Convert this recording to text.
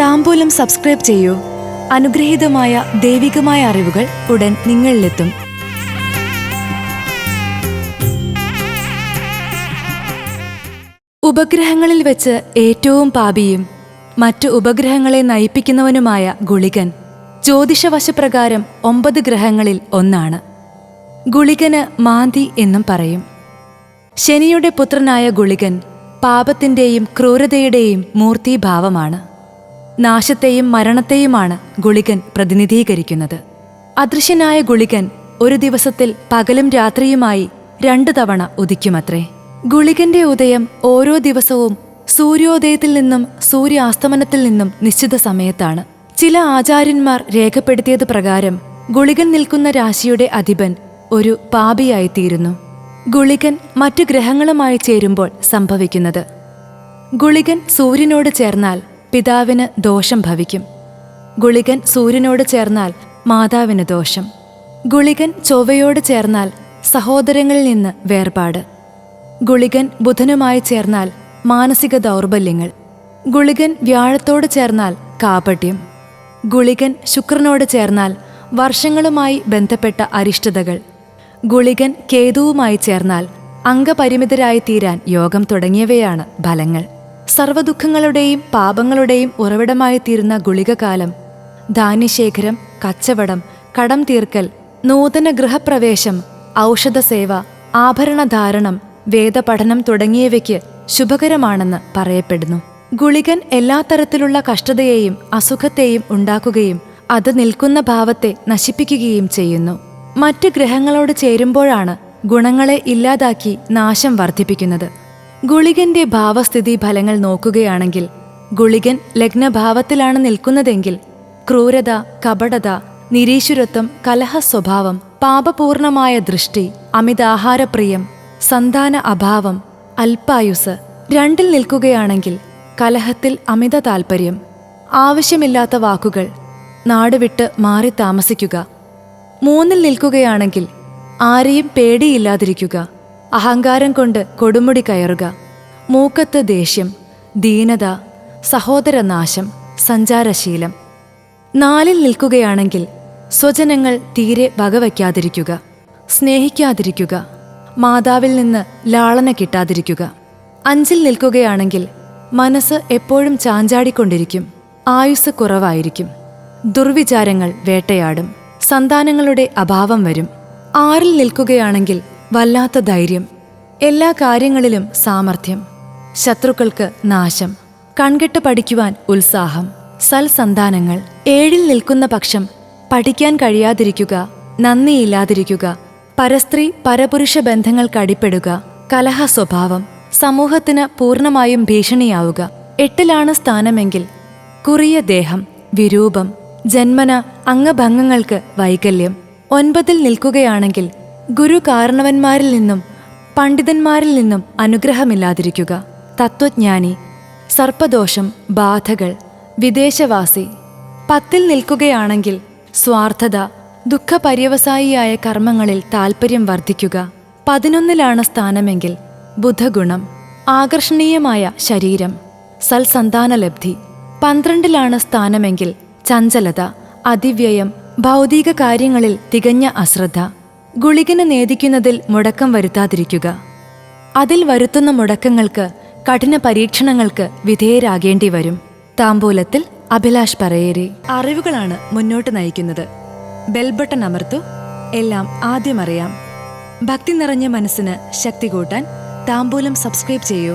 താമ്പൂലം subscribe ചെയ്യൂ. അനുഗ്രഹീതമായ ദൈവികമായ അറിവുകൾ ഉടൻ നിങ്ങളിലെത്തും. ഉപഗ്രഹങ്ങളിൽ വെച്ച് ഏറ്റവും പാപിയും മറ്റു ഉപഗ്രഹങ്ങളെ നയിപ്പിക്കുന്നവനുമായ ഗുളികൻ. ജ്യോതിഷവശപ്രകാരം ഒമ്പത് ഗ്രഹങ്ങളിൽ ഒന്നാണ്. ഗുളികന് മാന്തി എന്നും പറയും. ശനിയുടെ പുത്രനായ ഗുളികൻ പാപത്തിന്റെയും ക്രൂരതയുടെയും മൂർത്തീഭാവമാണ്. നാശത്തെയും മരണത്തെയുമാണ് ഗുളികൻ പ്രതിനിധീകരിക്കുന്നത്. അദൃശ്യനായ ഗുളികൻ ഒരു ദിവസത്തിൽ പകലും രാത്രിയുമായി രണ്ടു തവണ ഉദിക്കുമത്രേ. ഗുളികന്റെ ഉദയം ഓരോ ദിവസവും സൂര്യോദയത്തിൽ നിന്നും സൂര്യാസ്തമനത്തിൽ നിന്നും നിശ്ചിത സമയത്താണ്. ചില ആചാര്യന്മാർ രേഖപ്പെടുത്തിയത് പ്രകാരം ഗുളികൻ നിൽക്കുന്ന രാശിയുടെ അധിപൻ ഒരു പാപിയായിത്തീരുന്നു. ഗുളികൻ മറ്റു ഗ്രഹങ്ങളുമായി ചേരുമ്പോൾ സംഭവിക്കുന്നത്. ഗുളികൻ സൂര്യനോട് ചേർന്നാൽ പിതാവിന് ദോഷം ഭവിക്കും. ഗുളികൻ സൂര്യനോട് ചേർന്നാൽ മാതാവിന് ദോഷം. ഗുളികൻ ചൊവ്വയോട് ചേർന്നാൽ സഹോദരങ്ങളിൽ നിന്ന് വേർപാട്. ഗുളികൻ ബുധനുമായി ചേർന്നാൽ മാനസിക ദൗർബല്യങ്ങൾ. ഗുളികൻ വ്യാഴത്തോട് ചേർന്നാൽ കാപട്യം. ഗുളികൻ ശുക്രനോട് ചേർന്നാൽ വർഷങ്ങളുമായി ബന്ധപ്പെട്ട അരിഷ്ടതകൾ. ഗുളികൻ കേതുവുമായി ചേർന്നാൽ അംഗപരിമിതരായി തീരാൻ യോഗം തുടങ്ങിയവയാണ് ഫലങ്ങൾ. സർവദുഃഖങ്ങളുടെയും പാപങ്ങളുടെയും ഉറവിടമായി തീരുന്ന ഗുളികകാലം ധാന്യശേഖരം കച്ചവടം കടം തീർക്കൽ നൂതന ഗൃഹപ്രവേശം ഔഷധസേവ ആഭരണധാരണം വേദപഠനം തുടങ്ങിയവയ്ക്ക് ശുഭകരമാണെന്ന് പറയപ്പെടുന്നു. ഗുളികൻ എല്ലാ തരത്തിലുള്ള കഷ്ടതയെയും അസുഖത്തെയും ഉണ്ടാക്കുകയും അത് നിൽക്കുന്ന ഭാവത്തെ നശിപ്പിക്കുകയും ചെയ്യുന്നു. മറ്റ് ഗ്രഹങ്ങളോട് ചേരുമ്പോഴാണ് ഗുണങ്ങളെ ഇല്ലാതാക്കി നാശം വർദ്ധിപ്പിക്കുന്നത്. ഗുളികന്റെ ഭാവസ്ഥിതി ഫലങ്ങൾ നോക്കുകയാണെങ്കിൽ ഗുളികൻ ലഗ്നഭാവത്തിലാണ് നിൽക്കുന്നതെങ്കിൽ ക്രൂരത കപടത നിരീശ്വരത്വം കലഹ സ്വഭാവം പാപപൂർണമായ ദൃഷ്ടി അമിതാഹാരപ്രിയം സന്താന അഭാവം അൽപായുസ് രണ്ടിൽ നിൽക്കുകയാണെങ്കിൽ കലഹത്തിൽ അമിത താൽപ്പര്യം ആവശ്യമില്ലാത്ത വാക്കുകൾ നാടുവിട്ട് മാറി താമസിക്കുക. മൂന്നിൽ നിൽക്കുകയാണെങ്കിൽ ആരെയും പേടിയില്ലാതിരിക്കുക. അഹങ്കാരം കൊണ്ട് കൊടുമുടി കയറുക. മൂക്കത്ത് ദേഷ്യം ദീനത സഹോദരനാശം സഞ്ചാരശീലം. നാലിൽ നിൽക്കുകയാണെങ്കിൽ സ്വജനങ്ങൾ തീരെ വകവയ്ക്കാതിരിക്കുക സ്നേഹിക്കാതിരിക്കുക മാതാവിൽ നിന്ന് ലാളന കിട്ടാതിരിക്കുക. അഞ്ചിൽ നിൽക്കുകയാണെങ്കിൽ മനസ്സ് എപ്പോഴും ചാഞ്ചാടിക്കൊണ്ടിരിക്കും ആയുസ് കുറവായിരിക്കും. ദുർവിചാരങ്ങൾ വേട്ടയാടും സന്താനങ്ങളുടെ അഭാവം വരും. ആറിൽ നിൽക്കുകയാണെങ്കിൽ വല്ലാത്ത ധൈര്യം എല്ലാ കാര്യങ്ങളിലും സാമർഥ്യം ശത്രുക്കൾക്ക് നാശം കൺകെട്ട് പഠിക്കുവാൻ ഉത്സാഹം സൽസന്താനങ്ങൾ ഏഴിൽ നിൽക്കുന്ന പക്ഷം പഠിക്കാൻ കഴിയാതിരിക്കുക നന്ദിയില്ലാതിരിക്കുക പരസ്ത്രീ പരപുരുഷ ബന്ധങ്ങൾ കടിപ്പെടുക കലഹ സ്വഭാവം സമൂഹത്തിന് പൂർണമായും ഭീഷണിയാവുക. എട്ടിലാണ് സ്ഥാനമെങ്കിൽ കുറിയ ദേഹം വിരൂപം ജന്മന അംഗഭംഗങ്ങൾക്ക് വൈകല്യം. ഒൻപതിൽ നിൽക്കുകയാണെങ്കിൽ ഗുരു കാരണവന്മാരിൽ നിന്നും പണ്ഡിതന്മാരിൽ നിന്നും അനുഗ്രഹമില്ലാതിരിക്കുക. തത്വജ്ഞാനി സർപ്പദോഷം ബാധകൾ വിദേശവാസി പത്തിൽ നിൽക്കുകയാണെങ്കിൽ സ്വാർത്ഥത ദുഃഖപര്യവസായിയായ കർമ്മങ്ങളിൽ താൽപ്പര്യം വർദ്ധിക്കുക. പതിനൊന്നിലാണ് സ്ഥാനമെങ്കിൽ ബുധഗുണം ആകർഷണീയമായ ശരീരം സൽസന്താനലബ്ധി. പന്ത്രണ്ടിലാണ് സ്ഥാനമെങ്കിൽ ചഞ്ചലത അതിവ്യയം ഭൗതിക കാര്യങ്ങളിൽ തികഞ്ഞ അശ്രദ്ധ. ഗുളികന് നേദിക്കുന്നതിൽ മുടക്കം വരുത്താതിരിക്കുക. അതിൽ വരുത്തുന്ന മുടക്കങ്ങൾക്ക് കഠിന പരീക്ഷണങ്ങൾക്ക് വിധേയരാകേണ്ടി വരും. താമ്പൂലത്തിൽ അഭിലാഷ് പറയേരി. അറിവുകളാണ് മുന്നോട്ട് നയിക്കുന്നത്. ബെൽബട്ടൺ അമർത്തു. എല്ലാം ആദ്യം അറിയാം ഭക്തി നിറഞ്ഞ മനസ്സിന് ശക്തി കൂട്ടാൻ താമ്പൂലം സബ്സ്ക്രൈബ് ചെയ്യൂ.